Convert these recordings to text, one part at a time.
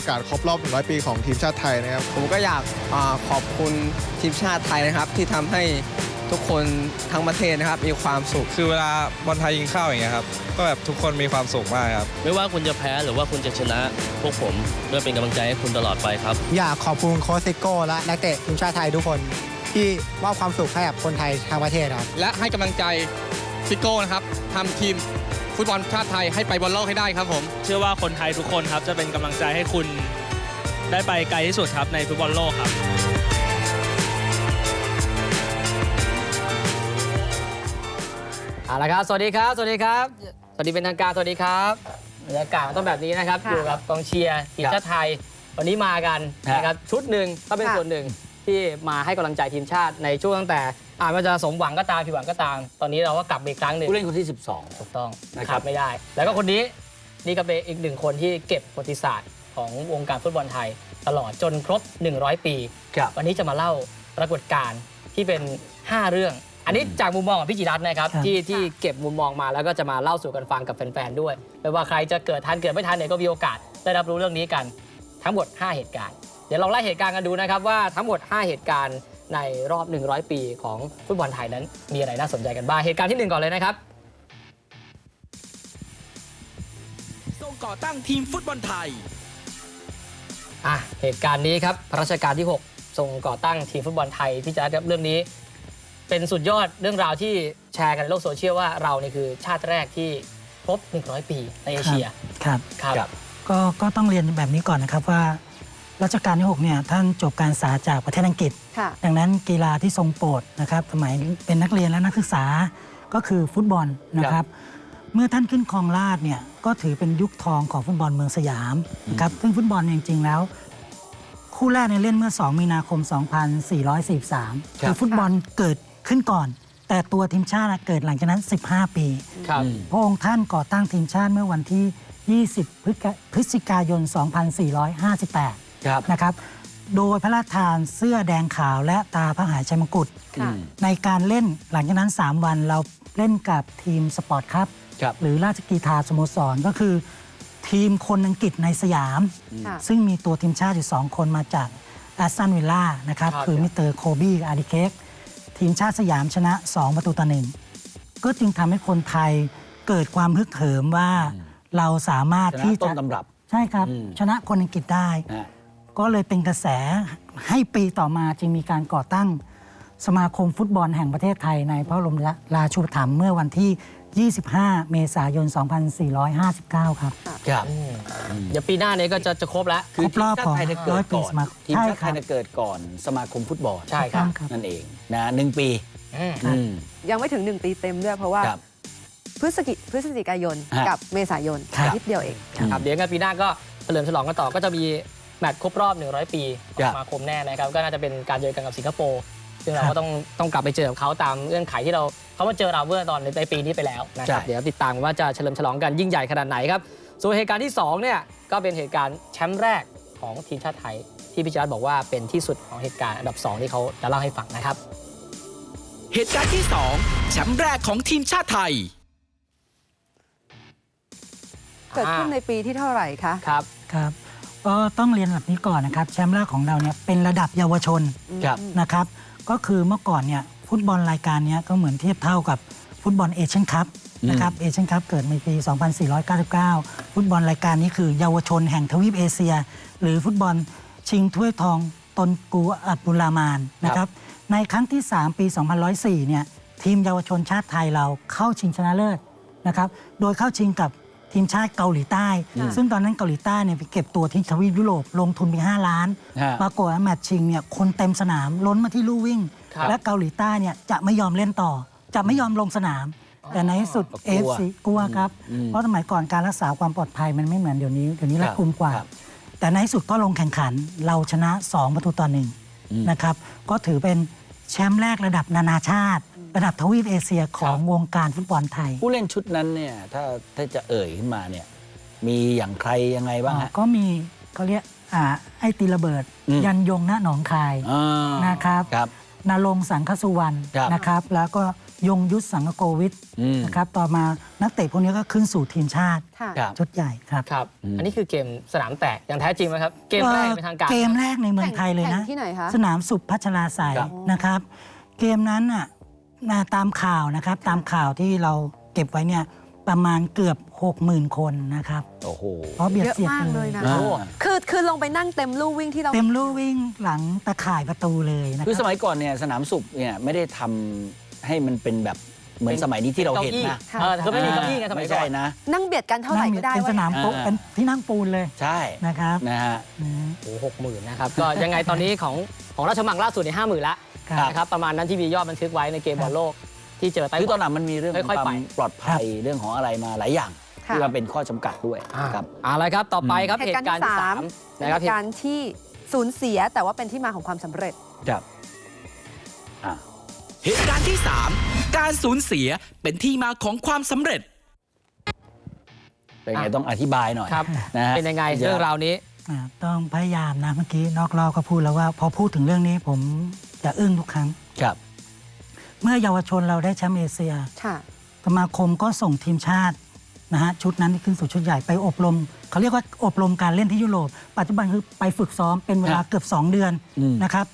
เรื่องในโอกาสครบรอบ 100 ปีของทีมชาติไทยนะครับ ผมก็อยากอาขอบคุณทีมชาติไทยนะครับ ที่ทำให้ทุกคนทั้งประเทศนะครับ มีความสุข คือเวลาบอลไทยยิงเข้าอย่างเงี้ยครับ ก็แบบทุกคนมีความสุขมากครับ ไม่ว่าคุณจะแพ้หรือว่าคุณจะชนะ พวกผมเพื่อเป็นกำลังใจให้คุณตลอดไปครับ อยากขอบคุณโค้ชซิโก้และนักเตะทีมชาติไทยทุกคนที่มอบความสุขให้กับคนไทยทั้งประเทศครับ และให้กำลังใจ ซิโก้นะครับทำทีมฟุตบอลชาติไทยให้ไปบอลโลกให้ได้ครับผม เชื่อว่าคนไทยทุกคนครับจะเป็นกำลังใจให้คุณได้ไปไกลที่สุดครับในฟุตบอลโลกครับ เอาละครับ สวัสดีครับ สวัสดีครับ สวัสดีเป็นทางการ สวัสดีครับบรรยากาศมันต้องแบบนี้นะครับ ค่ะ อยู่กับกองเชียร์ทีมชาติไทย วันนี้มากันนะครับ ชุดหนึ่งก็เป็นค่ะส่วนหนึ่งที่มาให้กำลังใจทีมชาติในช่วงตั้งแต่ อาจมันจะสมหวังก็ตามผิดหวังก็ตาม ตอนนี้เราก็กลับมาอีกครั้งหนึ่งผู้เล่นคนที่ถูกต้องนะคขารับดไม่ได้ แล้วก็คนนี้นี่ก็เป็นอีกหนึ่งคนที่เก็บประวัติศาสตร์ของวงการฟุตบอลไทย ตลอดจนครบ 100 ปี ครับ วันนี้จะมาเล่าปรากฏการณ์ที่เป็น 5 เรื่อง อันนี้จากมุมมองของพี่จิรัตน์นะครับที่ที่เก็บมุมมองมาแล้วก็จะมาเล่าสู่กันฟังกับแฟนๆด้วยไม่ว่าใครจะเกิดทันเกิดไม่ทันเนี่ยก็มีโอกาสได้รับรู้เรื่องนี้กัน ทั้งหมด 5 เหตุการณ์ เดี๋ยวลองไล่เหตุการณ์กันดูนะครับว่าทั้งหมด 5 เหตุการณ์ ในรอบ 100 ปีของฟุตบอลไทยนั้น มีอะไรน่าสนใจกันบ้าง เหตุการณ์ที่หนึ่งก่อนเลยนะครับทรงก่อตั้งทีมฟุตบอลไทย อะ เหตุการณ์นี้ครับพระราชการที่ 6 ทรงก่อตั้งทีมฟุตบอลไทยพี่จะรับเรื่องนี้ เป็นสุดยอดเรื่องราวที่แชร์กันในโลกโซเชียลว่าเรานี่คือชาติแรกที่ครบ 100 ปีในเอเชียครับครับ ครับ ก็ก็ต้องเรียนแบบนี้ก่อนนะครับว่า รัชกาลที่6เนี่ยท่านจบการศึกษาจากประเทศอังกฤษ ค่ะ ดังนั้นกีฬาที่ทรงโปรดนะครับสมัยเป็นนักเรียนและนักศึกษาก็คือฟุตบอลนะครับ เมื่อท่านขึ้นครองราชย์เนี่ยก็ถือเป็นยุคทองของฟุตบอลเมืองสยามนะครับซึ่งฟุตบอลเนี่ยจริงๆแล้ว คู่แรกในยเล่นเมื่อ 2 มีนาคม 2443ครับ คือฟุตบอลเกิดขึ้นก่อน แต่ตัวทีมชาติเกิดหลังจากนั้น 15 ปี ครับ พระองค์ท่านก่อตั้งทีมชาติเมื่อวันที่ 20 พฤศจิกาพฤศจิกายน 2458 ครับนะครับ โดยพระราชทานเสื้อแดงขาวและตาพระหายชัยมงกุฎค่ะ ในการเล่นหลังจากนั้น 3 วันเราเล่นกับทีมสปอร์ตครับ ครับ หรือราชกีฬาสโมสรก็คือ ทีมคนอังกฤษในสยาม ค่ะ ซึ่งมีตัวทีมชาติอยู่ 2 คนมาจากแอสตันวิลล่านะครับ ครับ คือมิสเตอร์โคบี้อาริเคกทีมชาติสยามชนะ 2 ประตูต่อหนึ่งก็จึงทำให้คนไทยเกิดความฮึกเหิมว่าเราสามารถชนะที่ต้จะนตำรับ ใช่ครับ อืม ชนะคนอังกฤษได้ นะฮะ ก็เลยเป็นกระแสให้ปีต่อมาจึงมีการก่อตั้ง สมาคมฟุตบอลแห่งประเทศไทยในพระบรมราชูปถัมภ์เมื่อวันที่ 25 เมษายน 2459 ครับ ครับเดี๋ยวปีหน้านี้ก็จะจะครบแล้ว คือครบรอบทีมชาติไทยเนี่ยของเกิดก่อนร้อยปีสมัครทีมชาติไทยใช่ครับเนี่ยเกิดก่อนสมาคมฟุตบอลใช่ครับครับ นั่นเองนะหนึ่งปีอืม อืม ยังไม่ถึง 1 ปีเต็มด้วยเพราะว่าครับพฤศจิพฤศจิกายนฮะกับเมษายนครับ นิดเดียวเอง ครับเดี๋ยวงานปีหน้าก็เฉลิมฉลองกันต่อก็จะมี แมตช์ครบรอบ 100 ปีขอครังบสมาคมแน่นะครับ ก็น่าจะเป็นการเจอกันกับสิงคโปร์ซึ่งเราครัก็บต้องต้องกลับไปเจอกับเขาตามเงื่อนไขที่เราเขามาเจอเราเมื่อตอนในปีนี้ไปแล้วนะครับใช่เดี๋ยวติดตามว่าจะเฉลิมฉลองกันยิ่งใหญ่ขนาดไหนครับส่วนเหตุการณ์ที่สองเนี่ยก็เป็นเหตุการณ์แชมป์แรกของทีมชาติไทย ที่พิจารณ์บอกว่าเป็นที่สุดของเหตุการณ์อันดับสองที่เขาจะเล่าให้ฟังนะครับ เหตุการณ์ที่ 2 แชมป์แรกของทีมชาติไทย เกิดขึ้นในปีที่เท่าไหร่คะครับครับ ก็ต้องเรียนแบบนี้ก่อนนะครับ แชมป์แรกของเราเนี่ยเป็นระดับเยาวชนครับ นะครับ ก็คือเมื่อก่อนเนี่ยฟุตบอลรายการเนี้ยก็เหมือนเทียบเท่ากับฟุตบอลเอเชียนคัพนะครับเอเชียนคัพเกิดในปี 2499 ฟุตบอลรายการนี้คือเยาวชนแห่งทวีปเอเชีย หรือฟุตบอลชิงถ้วยทองตนกูอับดุลลามานนะครับในครั้งที่ 3 ปี 2104 เนี่ยทีมเยาวชนชาติไทยเราเข้าชิงชนะเลิศนะครับ โดยเข้าชิงกับ ทีมชาติเกาหลีใต้ ซึ่งตอนนั้นเกาหลีใต้เนี่ยไปเก็บตัวที่ทวีปยุโรปลงทุนไป5ล้าน ฮะ ปรากฏว่าแมตช์ชิงเนี่ยคนเต็มสนามล้นมาที่ลู่วิ่ง ครับและเกาหลีใต้เนี่ยจะไม่ยอมเล่นต่อ จะไม่ยอมลงสนาม แต่ในที่สุดกลัว AFC กลัวครับ อืมเพราะสมัยก่อนการรักษาความปลอดภัยมันไม่เหมือนเดี๋ยวนี้เดี๋ยวนี้รัดกุมกว่า ครับแต่ในที่สุดก็ลงแข่งขันเราชนะ 2 ประตูต่อหนึ่งอืม นะครับ ก็ถือเป็นแชมป์แรกระดับนานาชาติ ระดับทวีปเอเชียของวงการฟุตบอลไทย ผู้เล่นชุดนั้นเนี่ยถ้าถ้าจะเอ่ยขึ้นมาเนี่ยมีอย่างใครยังไงบ้างอ๋อฮะ ก็มีเขาเรียกอ่าไอตีระเบิด อืม ยันยงณหนองคายอ่านะครับครับ นรงค์สังคสุวรรณครับ นะครับ แล้วก็ยงยุทธสังกโกวิทอืม นะครับต่อมานักเตะพวกนี้ก็ขึ้นสู่ทีมชาติค่ะ ครับ ชุดใหญ่ครับครับอันนี้คือเกมสนามแตกอย่างแท้จริงไหมครับ เกมแรกเป็นทางการ เกมแรกในเมืองไทยเลยนะ แข่งที่ไหนคะ สนามสุขพัชราสายครับ นะครับ เกมนั้นน่ะน่า ตามข่าวนะครับ ตามข่าวที่เราเก็บไว้เนี่ยประมาณเกือบ 60,000 คนนะครับโอ้โหเพราะเบียดเยอะเสียดมากกันเลเลยยนะอ่า คือคือลงไปนั่งเต็มลู่วิ่งที่เรา เต็มลู่วิ่งหลังตะข่ายประตูเลยนะคคือสรับ มัยก่อนเนี่ยสนามสุขเนี่ยไม่ได้ทำให้มันเป็นแบบเหมือนสมัยนี้ที่เราเห็นนะเออแต่ก็ไม่มีเก้าอี้ไงสมัยไม่ก่อใช่นนะ นั่งเบียดกันเท่าไหร่ก็ได้เป็นสนามอ่าโต๊ะเป็นที่นั่งปูนเลยใช่นะครับนะฮะ อืม โอ้หกหมื่นนะครับ ก็ยังไงตอนนี้ของของราชมังล่าสุดในห้าหมื่นละครับ นะครับประมาณนั้นที่มียอดบันทึกไว้ในเกมบอลโลก ที่เจอไต้หคือตวัอนนหลังมันมีเรื่องของค่อยคๆวามไปปลอดภัยเรื่องของอะไรมาหลายอย่างค่ะที่มันเป็นข้อจำกัดด้วยอ่าครับเอาละครับต่อไปครับเหเหตุตุกาการรณ์ณ์ที่ที่สาสามมเป็นนะครับเหตุการณ์ที่สูญเสียแต่ว่าเป็นที่มาของความสำเร็จครับอ่าเหตุการณ์ที่ 3 การสูญเสียเป็นที่มาของความสำเร็จเป็นไงอะต้องอธิบายหน่อยครับนะฮะเป็นยังไงเรื่องราวนี้อ่าต้องพยายามนะเมื่อกี้นอกรอบก็พูดแล้วว่า พอพูดถึงเรื่องนี้ผม จะอึ้งทุกครั้ง ครับ เมื่อเยาวชนเราได้แชมป์เอเชียค่ะ สมาคมก็ส่งทีมชาตินะฮะชุดนั้นที่ขึ้นสู่ชุดใหญ่ไปอบรมเขาเรียกว่าอบรมการเล่นที่ยุโรปปัจจุบันคือไปฝึกซ้อมเป็นเวลาครับเกือบ 2 เดือนอืม นะครับ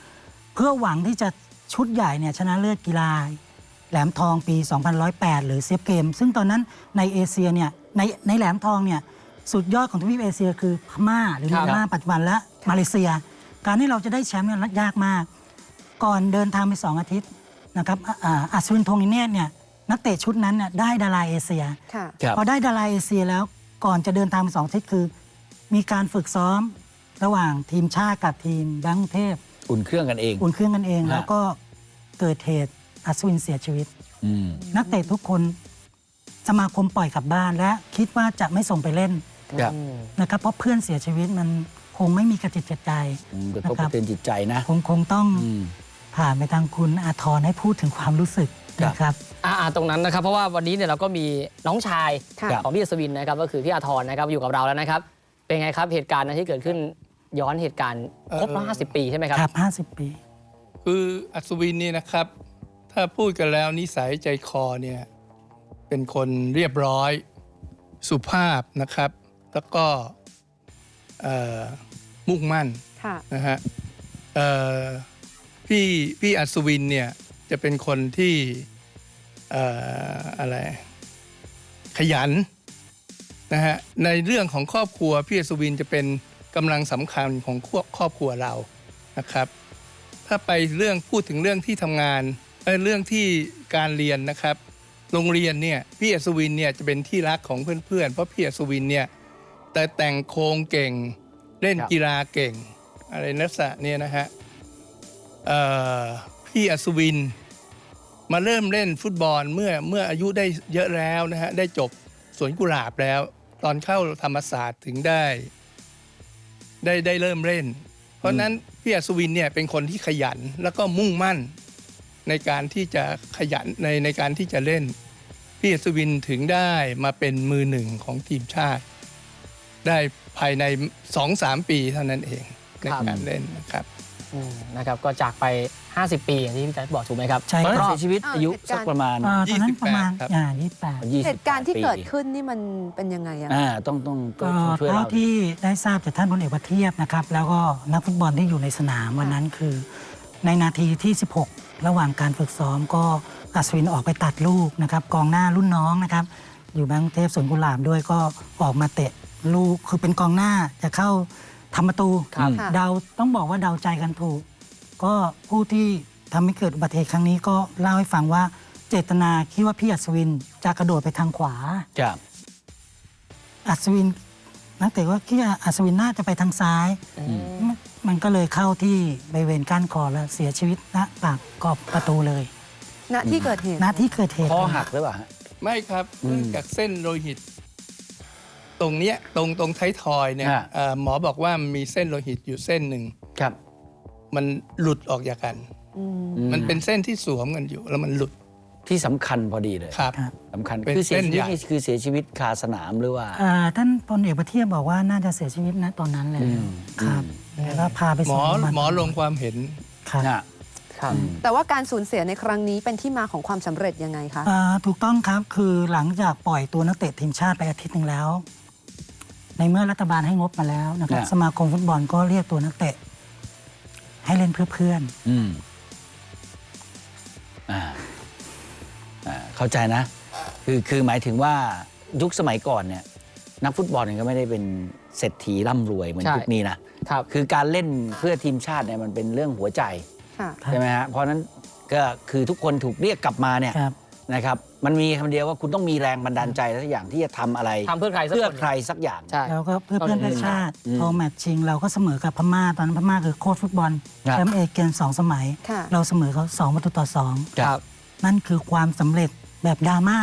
เพื่อหวังที่จะชุดใหญ่เนี่ยชนะเลิศกีฬา แหลมทองปี2108 หรือเซฟเกม ซึ่งตอนนั้นในเอเชียเนี่ยในในแหลมทองเนี่ยสุดยอดของทวีปเอเชียคือพม่าหรือครับเมียนมาปัจจุบันและมาเลเซีย การที่เราจะได้แชมป์เนี่ยยากมาก ก่อนเดินทางไปสองอาทิตย์นะครับอ่าอ่าอัศวินทงอินเนตเนี่ยนักเตะชุดนั้นเนี่ยได้ดาราเอเชีย ค่ะ ครับ พอได้ดาราเอเชียแล้วก่อนจะเดินทางไปสองอาทิตย์คือ มีการฝึกซ้อมระหว่างทีมชาติกับทีมแบงค์เทพ อุ่นเครื่องกันเอง อุ่นเครื่องกันเอง ฮะ แล้วก็เกิดเหตุอัศวินเสียชีวิต อืม นักเตะทุกคนสมาคมปล่อยกลับบ้านและคิดว่าจะไม่ส่งไปเล่นครับนะครับ เพราะเพื่อนเสียชีวิตมันคงไม่มีกระจิตกระใจ อืมกระทบนะคกรับระเทือนจิตใจนะ คงคงต้องอืม ผ่านไปทางคุณอาทรให้พูดถึงความรู้สึกครับนะครับอ่าตรงนั้นนะครับ เพราะว่าวันนี้เนี่ยเราก็มีน้องชายค่ะของพี่อัศวินนะครับก็คือพี่อาทรนะครับอยู่กับเราแล้วนะครับ เป็นไงครับเหตุการณ์นั้นที่เกิดขึ้นย้อนเหตุการณ์ครบรอบ50 ปีใช่ไหมครับครับ50 ปี คืออัศวินนี่นะครับ ถ้าพูดกันแล้วนิสัยใจคอเนี่ยเป็นคนเรียบร้อยสุภาพนะครับ แล้วก็เอ่อมุ่งมั่นค่ะนะฮะเอ่อ พี่พี่อัศวินเนี่ยจะเป็นคนที่เอ่ออะไร ขยันนะฮะในเรื่องของครอบครัวพี่อัศวินจะเป็นกำลังสำคัญของครอบครอบครัวเรานะครับ ถ้าไปเรื่องพูดถึงเรื่องที่ทำงานเเรื่องที่การเรียนนะครับ โรงเรียนเนี่ยพี่อัศวินเนี่ยจะเป็นที่รักของเพื่อนๆ เพราะพี่อัศวินเนี่ยแต่แต่งโครงเก่งเล่นกีฬาเก่ง อะไรนักษะเนี่ยนะฮะ พี่อัศวิน มาเริ่มเล่นฟุตบอลเมื่อเมื่ออายุได้เยอะแล้วนะฮะได้จบสวนกุหลาบแล้ว ตอนเข้าธรรมศาสตร์ถึงได้ ได้ได้เริ่มเล่น เพราะฉะนั้นพี่อัศวินเนี่ยเป็นคนที่ขยันแล้วก็มุ่งมั่นในการที่จะขยันในในการที่จะเล่น พี่อัศวินถึงได้มาเป็นมือหนึ่งของทีมชาติ ได้ภายใน 2-3 ปีเท่านั้นเองในครับการเล่นนะครับอืม นะครับก็จากไป 50 ปีอย่างที่พี่แจ๊คบอกถูกไหมครับใช่ตอนนั้นครับ เสียชีวิตอ่าอายุเหตุการณ์สักประมาณ อ่าตอนนั้นประมาณ28ครับ อ่า28 20เหตุการณ์ที่ปีเกิดขึ้นนี่มันเป็นยังไงอะ อ่าต้องต้องต้อก็งช่วยเท่าเรา ที่ได้ทราบจากท่านพลเอกประเทียบนะครับ แล้วก็นักฟุตบอลที่อยู่ในสนามวันนั้นคือ ในนาทีที่ 16 ระหว่างการฝึกซ้อมก็อัศวินออกไปตัดลูกนะครับกองหน้ารุ่นน้องนะครับ อยู่แบงค์เทพสวนกุหลาบด้วยก็ออกมาเตะลูกคือเป็นกองหน้าจะเข้า ทำประตูครับค่ะ เดาต้องบอกว่าเดาใจกันถูก ก็ผู้ที่ทำให้เกิดอุบัติเหตุครั้งนี้ก็เล่าให้ฟังว่าเจตนาคิดว่าพี่อัศวินจะกระโดดไปทางขวา ครับ อัศวินนักเตะว่าคิดว่าอัศวินน่าจะไปทางซ้าย มันมันก็เลยเข้าที่บริเวณก้านคอแล้วเสียชีวิตณปากกรอบประตูเลยณที่เกิดเหตุ ณที่เกิดเหตุ คอหักหรือเปล่าฮะ ไม่ครับอืมเนื่องจากเส้นโลหิต ตรงเนี้ยตรงตรงท้ายทอยเนี่ยฮะ เอ่อหมอบอกว่ามีเส้นโลหิตอยู่เส้นหนึ่ง ครับ มันหลุดออกจากกัน อืมอืมันเป็นเส้นที่สวมกันอยู่ แล้วมันหลุดที่สำคัญพอดีเลยครับ ครับ สำคัญเป็นคือเสียชีวิตเส้นใหญ่ นี่คือเสียชีวิตคาสนามหรือว่า อ่าท่านพลเอกประเทียบบอกว่าน่าจะเสียชีวิตณตอนนั้นเลยอืม ครับอืมแล้วก็พาไปหมส่องโรงพยาบาลหมอลงความเห็น ครับน่ะครับแต่ว่าการสูญเสียในครั้งนี้เป็นที่มาของความสำเร็จยังไงคะ อ่าถูกต้องครับคือหลังจากปล่อยตัวนักเตะทีมชาติไปอาทิตย์หนึ่งแล้ว ในเมื่อรัฐบาลให้งบมาแล้วนะครับเนี่ยสมาคมฟุตบอลก็เรียกตัวนักเตะ ให้เล่นเพื่อเพื่อนอืมอ่าอ่าเข้าใจนะ คือคือหมายถึงว่ายุคสมัยก่อนเนี่ย นักฟุตบอลเนี่ยก็ไม่ได้เป็นเศรษฐีร่ำรวยเหมือนใช่ ยุคนี้นะ ครับ คือการเล่นเพื่อทีมชาติเนี่ยมันเป็นเรื่องหัวใจ ค่ะครับใช่ไหมฮะ เพราะฉะนั้นก็คือทุกคนถูกเรียกกลับมาเนี่ยครับ นะครับ มันมีคำเดียวว่าคุณต้องมีแรงบันดาลใจสักอย่างที่จะทำอะไร ทำเพื่อใครสักเพื่อคนใครสักอย่าง ใช่ แล้วก็เพื่อเพื่อนเพื่อชาติอืมพอแมตช์ชิง เราก็เสมอกับพม่าตอนนั้นพม่าคือโค้ชฟุตบอลครับ แชมป์เอเชียนสองสมัย ค่ะ เราเสมอเขาสองประตูต่อสองครับ นั่นคือความสำเร็จแบบดราม่า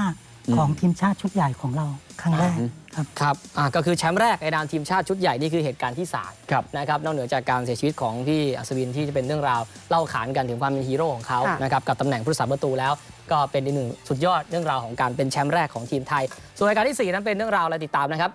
อืมของทีมชาติชุดใหญ่ของเราครั้งแรก อืม ครับครับอ่าก็คือแชมป์แรกในนามทีมชาติชุดใหญ่นี่คือเหตุการณ์ที่สามครับนะครับนอกเหนือจากการเสียชีวิตของพี่อัศวินที่จะเป็นเรื่องราวเล่าขานกันถึงความเป็นฮีโร่ของเขาค่ะนะครับกับตำแหน่งผู้รักษาประตูแล้ว ก็เป็นอีกหนึ่งสุดยอดเรื่องราวของการเป็นแชมป์แรกของทีมไทย ส่วนรายการที่สี่นั้นเป็นเรื่องราวอะไรติดตามนะครับ